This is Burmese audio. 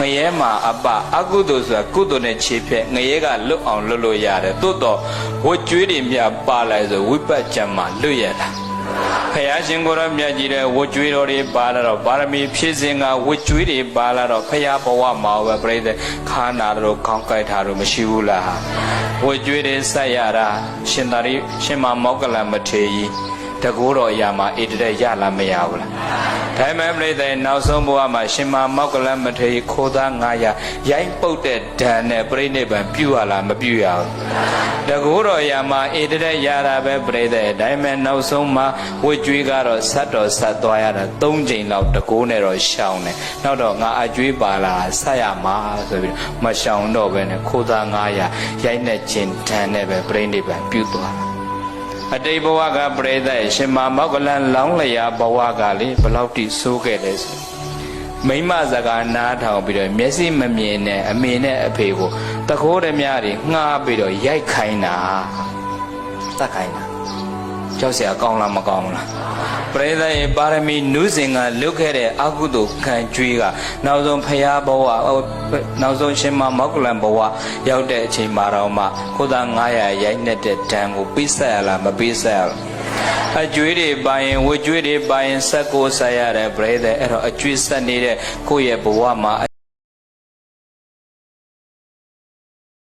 ငရဲမှာအပအကုသိုလ်ဆိုတာကုသိုလ်နဲ့ခြေဖြက်ငရဲကလွတ်အောင်လွတ်လို့ရတယ်သို့တော့ဝတ်ကြွေးတွေမြပါလိုက်ဆိုဝိပတ်ကြံမှာလွတ်ရတာဖယားရှင်ကိုရောမြတ်ကြီးတဲ့ဝတ်ကြွေးတော်တွေပါလာတော့ဗာရမီဖြည့်စင်ကဝတ်ကြွေးတွေပါလာတော့ဖယားဘဝမှာပဲပြိဿခါနာတို့ခေါင်းကိုက်တာတို့မရှိဘူးလားဟာဝတ်ကြွေးတွေဆက်ရတာရှင်သာရိရှင်မမောက္ကလမထေရကြီး တကူတော်အရာမှာဣတရက်ရလာမရဘူးလားဒါပေမဲ့ပြိဿနောက်ဆုံးဘဝမှာရှင်မမောက္ကလမထေရခိုးသား900ရိုင်းပုတ်တဲ့ဓာန်နဲ့ပြိဋိဘံပြုရလားမပြုရဘူးတကူတော်အရာမှာဣတရက်ရတာပဲပြိဿဒါပေမဲ့နောက်ဆုံးမှာဝတ်ကြွေးကတော့ဆက်တော်ဆက်သွားရတာ၃ချိန်လောက်တကူနဲ့တော့ရှောင်းတယ်နောက်တော့ငါအကျွေးပါလာဆက်ရမှာဆိုပြီးမရှောင်းတော့ပဲနဲ့ခိုးသား900ရိုင်းတဲ့ခြင်းဓာန်နဲ့ပဲပြိဋိဘံပြုသွားတာ အတိတ်ဘဝကပရိသတ်ရှင်မမောက္ကလန်လောင်းလျာဘဝကလေဘလောက်တိဆိုးခဲ့လဲဆိုမိမစကားနားထောင်ပြီးတော့မျက်စိမမြင်နဲ့အမေနဲ့အဖေကိုတကိုးဓမြတွေငှားပြီးတော့ရိုက်ခိုင်းတာတတ်ခိုင်းတာ ကြောက်เสียကောင်းလားမကောင်းလားပရိသတ်ရဲ့ပါရမီနုစဉ်ကလုတ်ခဲ့တဲ့အကုသိုလ်ခံကြွေးကနောက်ဆုံးဖရာဘဝဟိုနောက်ဆုံးရှင်မမောက္ကလန်ဘဝရောက်တဲ့အချိန်မှာတော့မှကိုသား900ရိုက်နေတဲ့ဒဏ်ကိုပိဆက်ရလားမပိဆက်ရလား အကျွေးတွေပါရင်ဝကျွေးတွေပါရင်ဆက်ကိုဆက်ရတယ်ပြိတဲ့အဲ့တော့အကျွေးဆက်နေတဲ့ကိုယ့်ရဲ့ဘဝမှာအ